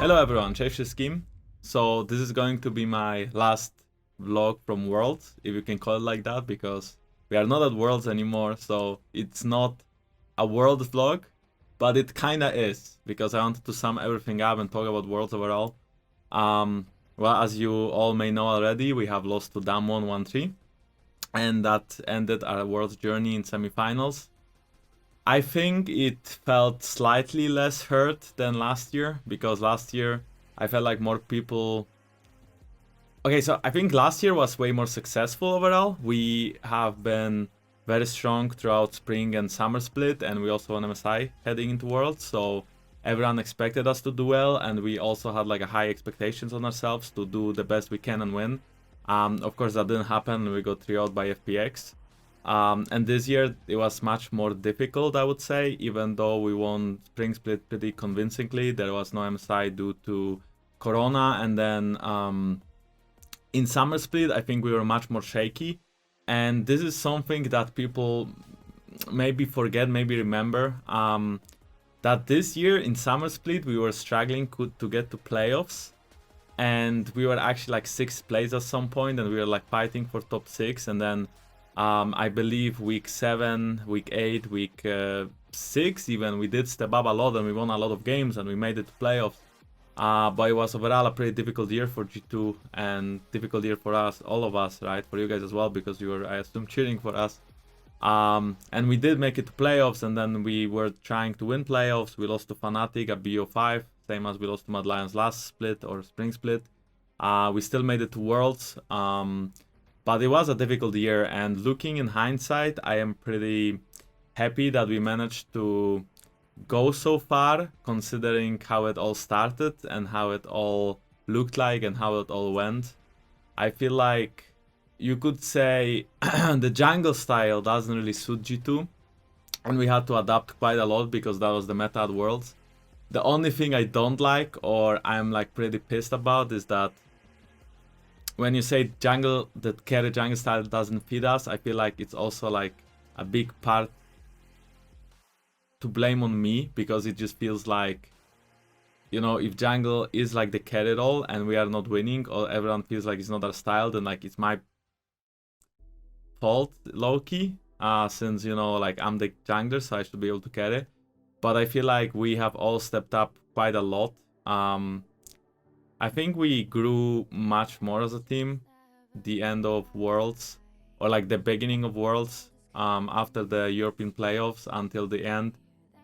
Hello everyone, Chase Scheme. So this is going to be my last vlog from Worlds, if you can call it like that, because we are not at Worlds anymore, so it's not a World vlog, but it kinda is, because I wanted to sum everything up and talk about Worlds overall. Um, well, as you all may know already, we have lost to Damwon 1-3, and that ended our Worlds journey in semifinals. I think it felt slightly less hurt than last year because last year I felt like more people. Okay, so I think last year was way more successful overall. We have been very strong throughout spring and summer split, and we also won MSI heading into Worlds. So everyone expected us to do well, and we also had like a high expectations on ourselves to do the best we can and win. Um, of course, that didn't happen. We got 3 out by FPX. Um, and this year it was much more difficult, I would say, even though we won Spring Split pretty convincingly. There was no MSI due to Corona, and then um, in Summer Split, I think we were much more shaky. And this is something that people maybe forget, maybe remember. Um, that this year in Summer Split, we were struggling to get to playoffs. And we were actually like sixth place at some point, and we were like fighting for top six. And then um, I believe week seven, week eight, week uh, six, even we did step up a lot and we won a lot of games and we made it to playoffs. Uh, but it was overall a pretty difficult year for G2 and difficult year for us, all of us, right? For you guys as well, because you were, I assume, cheering for us. Um, and we did make it to playoffs, and then we were trying to win playoffs. We lost to Fnatic at BO5, same as we lost to Mad Lions last split or spring split. Uh, we still made it to Worlds. Um, but it was a difficult year, and looking in hindsight, I am pretty happy that we managed to go so far, considering how it all started and how it all looked like and how it all went. I feel like you could say the jungle style doesn't really suit G2, and we had to adapt quite a lot because that was the meta at Worlds. The only thing I don't like, or I'm like pretty pissed about, is that when you say jungle, that carry jungle style doesn't feed us, I feel like it's also like a big part to blame on me because it just feels like, you know, if jungle is like the carry role and we are not winning or everyone feels like it's not our style, then like it's my fault, low key. Uh, since you know, like I'm the jungler, so I should be able to carry. But I feel like we have all stepped up quite a lot. Um, I think we grew much more as a team the end of Worlds or like the beginning of Worlds um, after the European playoffs until the end.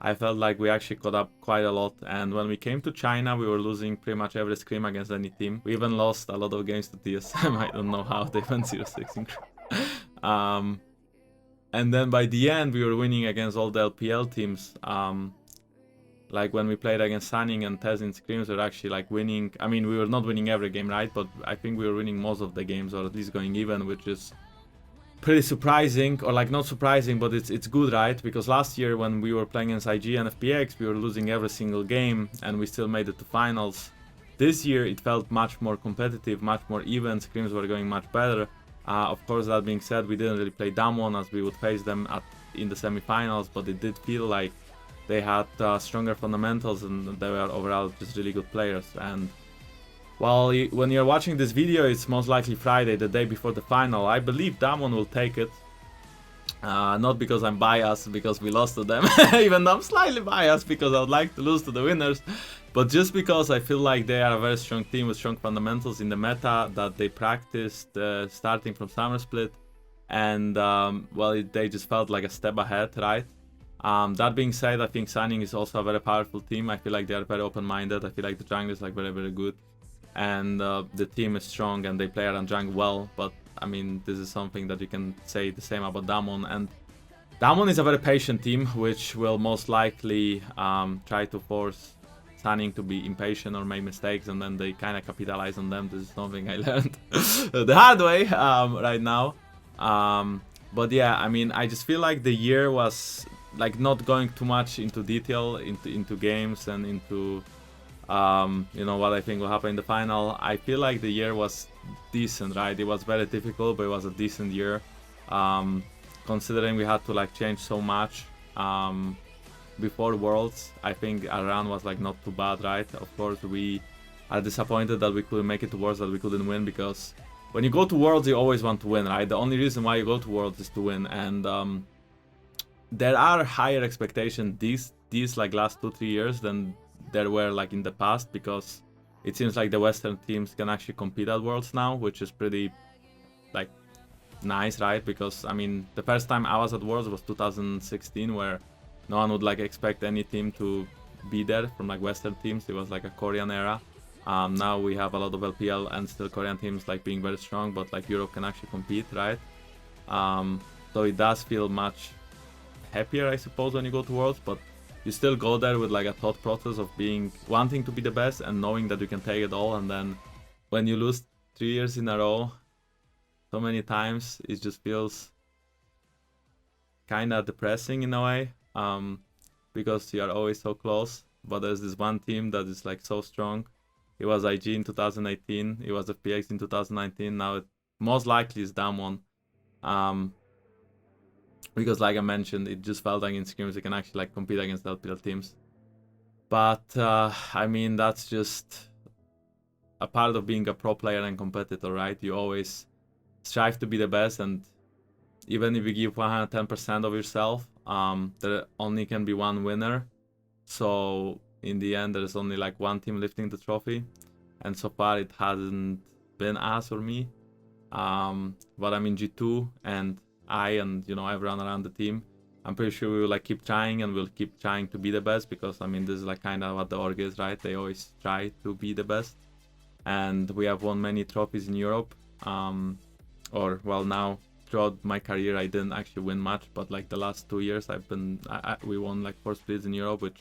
I felt like we actually caught up quite a lot. And when we came to China, we were losing pretty much every scrim against any team. We even lost a lot of games to TSM. I don't know how they went 0 6 in um, And then by the end, we were winning against all the LPL teams. Um, like when we played against Sunning and Tez in scrims, we were actually like winning. I mean, we were not winning every game, right? But I think we were winning most of the games, or at least going even, which is pretty surprising, or like not surprising, but it's it's good, right? Because last year when we were playing against IG and FPX, we were losing every single game, and we still made it to finals. This year it felt much more competitive, much more even. Scrims were going much better. Uh, of course, that being said, we didn't really play Damwon as we would face them at in the semifinals, but it did feel like they had uh, stronger fundamentals and they were overall just really good players. And while you, when you're watching this video, it's most likely Friday, the day before the final. I believe Damon will take it. Uh, not because I'm biased, because we lost to them, even though I'm slightly biased because I would like to lose to the winners, but just because I feel like they are a very strong team with strong fundamentals in the meta that they practiced uh, starting from Summer Split, and um, well, it, they just felt like a step ahead, right? Um, that being said, I think Sunning is also a very powerful team. I feel like they are very open-minded. I feel like the jungle is like very, very good, and uh, the team is strong and they play around jungle well. But I mean, this is something that you can say the same about Damwon. And Damwon is a very patient team, which will most likely um, try to force Sunning to be impatient or make mistakes, and then they kind of capitalize on them. This is something I learned the hard way um, right now. Um, but yeah, I mean, I just feel like the year was like not going too much into detail into into games and into um, you know what I think will happen in the final. I feel like the year was decent, right? It was very difficult, but it was a decent year. Um, considering we had to like change so much. Um, before Worlds, I think our run was like not too bad, right? Of course, we are disappointed that we couldn't make it to Worlds, that we couldn't win because when you go to Worlds, you always want to win, right? The only reason why you go to Worlds is to win, and um, there are higher expectations these these like last two three years than there were like in the past because it seems like the Western teams can actually compete at Worlds now, which is pretty like nice, right? Because I mean, the first time I was at Worlds was 2016, where no one would like expect any team to be there from like Western teams. It was like a Korean era. Um, now we have a lot of LPL and still Korean teams like being very strong, but like Europe can actually compete, right? Um, so it does feel much happier, I suppose, when you go to Worlds, but you still go there with like a thought process of being wanting to be the best and knowing that you can take it all, and then when you lose three years in a row, so many times, it just feels kind of depressing in a way, um, because you are always so close. But there's this one team that is like so strong. It was IG in 2018. It was FPX in 2019. Now it most likely is Damwon. Um, because like I mentioned, it just felt like in scrims you can actually like compete against LPL teams. But uh, I mean that's just a part of being a pro player and competitor, right? You always strive to be the best, and even if you give 110% of yourself, um, there only can be one winner. So in the end, there's only like one team lifting the trophy, and so far it hasn't been us or me. Um, but I'm in G2 and I and you know everyone around the team. I'm pretty sure we will like keep trying and we'll keep trying to be the best because I mean this is like kind of what the org is, right? They always try to be the best, and we have won many trophies in Europe. Um, or well now throughout my career I didn't actually win much, but like the last two years I've been I, I, we won like four splits in Europe, which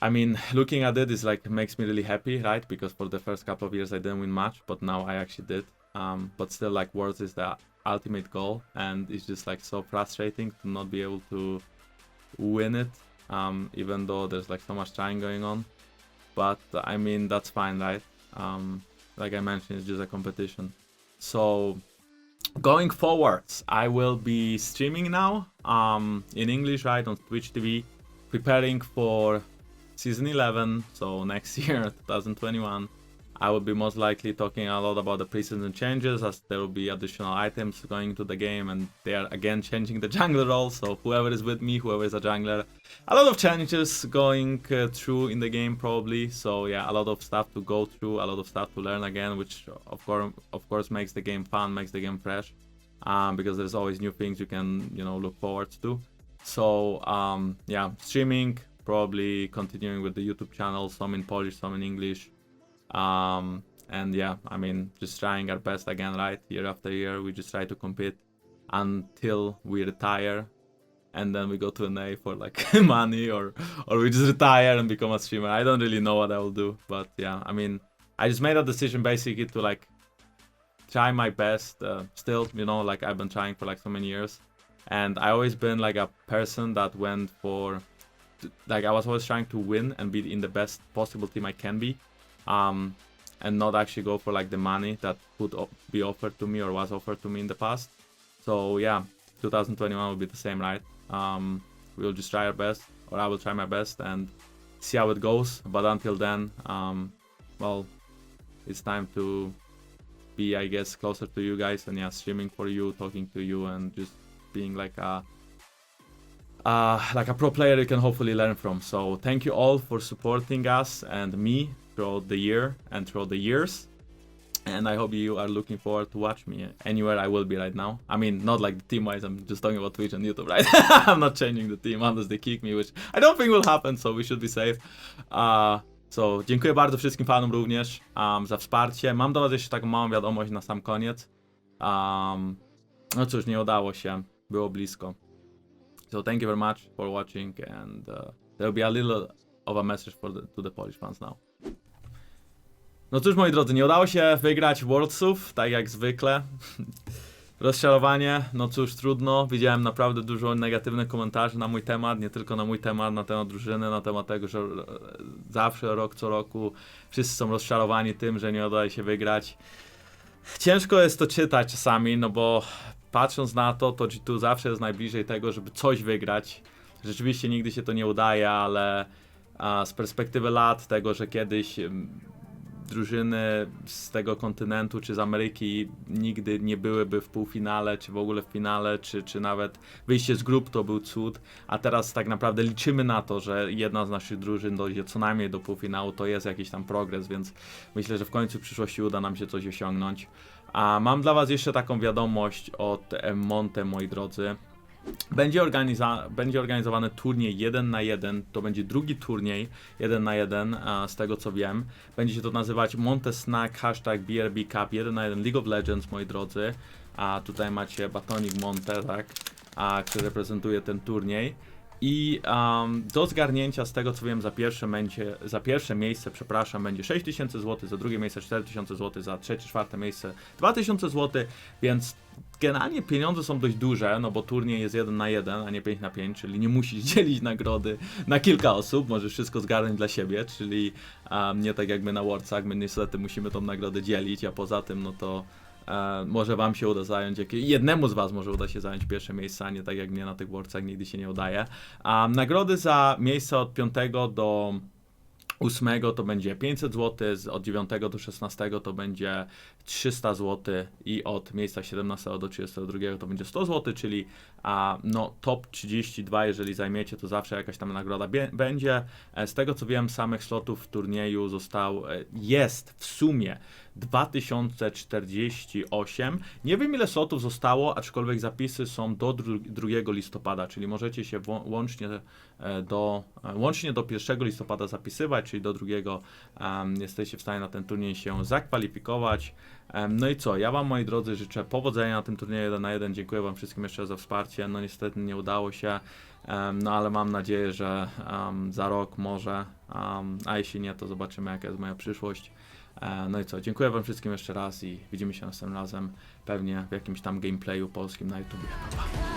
I mean looking at it is like makes me really happy, right? Because for the first couple of years I didn't win much, but now I actually did. Um, but still like Worlds is the ultimate goal, and it's just like so frustrating to not be able to win it, um, even though there's like so much trying going on. But I mean that's fine, right? Um, like I mentioned, it's just a competition. So going forwards, I will be streaming now um, in English, right, on Twitch TV, preparing for season 11, so next year, 2021. I will be most likely talking a lot about the preseason changes as there will be additional items going to the game and they are again changing the jungler role. So whoever is with me, whoever is a jungler, a lot of changes going uh, through in the game probably. So yeah, a lot of stuff to go through, a lot of stuff to learn again, which of course of course makes the game fun, makes the game fresh, um, because there's always new things you can you know look forward to. So um, yeah, streaming probably continuing with the YouTube channel, some in Polish, some in English. Um, and yeah, I mean, just trying our best again, right? Year after year, we just try to compete until we retire, and then we go to an A for like money, or or we just retire and become a streamer. I don't really know what I will do, but yeah, I mean, I just made a decision basically to like try my best. Uh, still, you know, like I've been trying for like so many years, and I always been like a person that went for like I was always trying to win and be in the best possible team I can be um, and not actually go for like the money that could be offered to me or was offered to me in the past. So yeah, 2021 will be the same, right? Um, we'll just try our best, or I will try my best and see how it goes. But until then, um, well, it's time to be, I guess, closer to you guys and yeah, streaming for you, talking to you, and just being like a uh, like a pro player you can hopefully learn from. So thank you all for supporting us and me throughout the year and throughout the years. And I hope you are looking forward to watch me anywhere I will be right now. I mean, not like the team wise, I'm just talking about Twitch and YouTube, right? I'm not changing the team unless they kick me, which I don't think will happen, so we should be safe. Uh, so, dziękuję bardzo wszystkim fanom również um, za wsparcie. Mam do Was jeszcze taką małą wiadomość na sam koniec. Um, no cóż, nie udało się, było blisko. So thank you very much for watching and uh, there will be a little of a message for the, to the Polish fans now. No cóż moi drodzy, nie udało się wygrać Worldsów, tak jak zwykle. Rozczarowanie, no cóż, trudno. Widziałem naprawdę dużo negatywnych komentarzy na mój temat, nie tylko na mój temat, na temat drużyny, na temat tego, że e, zawsze rok co roku wszyscy są rozczarowani tym, że nie udaje się wygrać. Ciężko jest to czytać czasami, no bo patrząc na to, to G2 zawsze jest najbliżej tego, żeby coś wygrać. rzeczywiście nigdy się to nie udaje, ale z perspektywy lat tego, że kiedyś em, drużyny z tego kontynentu czy z Ameryki nigdy nie byłyby w półfinale, czy w ogóle w finale, czy, czy nawet wyjście z grup to był cud, a teraz tak naprawdę liczymy na to, że jedna z naszych drużyn dojdzie co najmniej do półfinału, to jest jakiś tam progres, więc myślę, że w końcu w przyszłości uda nam się coś osiągnąć. A mam dla Was jeszcze taką wiadomość od Monte, moi drodzy. Będzie, organiza- będzie organizowany turniej 1 na 1. To będzie drugi turniej 1 na 1, a, z tego co wiem. Będzie się to nazywać Monte Snack hashtag BRB Cup 1 na 1 League of Legends, moi drodzy. A tutaj macie batonik Monte, tak? A, który reprezentuje ten turniej. I um, do zgarnięcia z tego co wiem za pierwsze, za pierwsze miejsce, przepraszam, będzie 6000 zł, za drugie miejsce 4000 zł, za trzecie, czwarte miejsce 2000 zł, więc generalnie pieniądze są dość duże, no bo turniej jest 1 na 1, a nie 5 na 5, czyli nie musisz dzielić nagrody na kilka osób, możesz wszystko zgarnąć dla siebie, czyli um, nie tak jak my na Worldsach, my niestety musimy tą nagrodę dzielić, a poza tym no to E, może wam się uda zająć, jednemu z was może uda się zająć pierwsze miejsce, a nie tak jak mnie na tych Worldsach nigdy się nie udaje. A nagrody za miejsca od 5 do 8 to będzie 500 zł, od 9 do 16 to będzie 300 zł i od miejsca 17 do 32 to będzie 100 zł, czyli a, no, top 32, jeżeli zajmiecie, to zawsze jakaś tam nagroda będzie. E, Z tego co wiem, samych slotów w turnieju został, e, jest w sumie 2048. Nie wiem ile slotów zostało, aczkolwiek zapisy są do dru- 2 listopada, czyli możecie się łącznie e, do, e, łącznie do 1 listopada zapisywać, czyli do drugiego em, jesteście w stanie na ten turniej się zakwalifikować. Em, No i co, ja Wam moi drodzy życzę powodzenia na tym turnieju 1 na 1. Dziękuję Wam wszystkim jeszcze za wsparcie. No niestety nie udało się, no ale mam nadzieję, że em, za rok może, em, a jeśli nie, to zobaczymy jaka jest moja przyszłość. E, No i co, dziękuję Wam wszystkim jeszcze raz i widzimy się następnym razem pewnie w jakimś tam gameplayu polskim na YouTube. Pa, pa.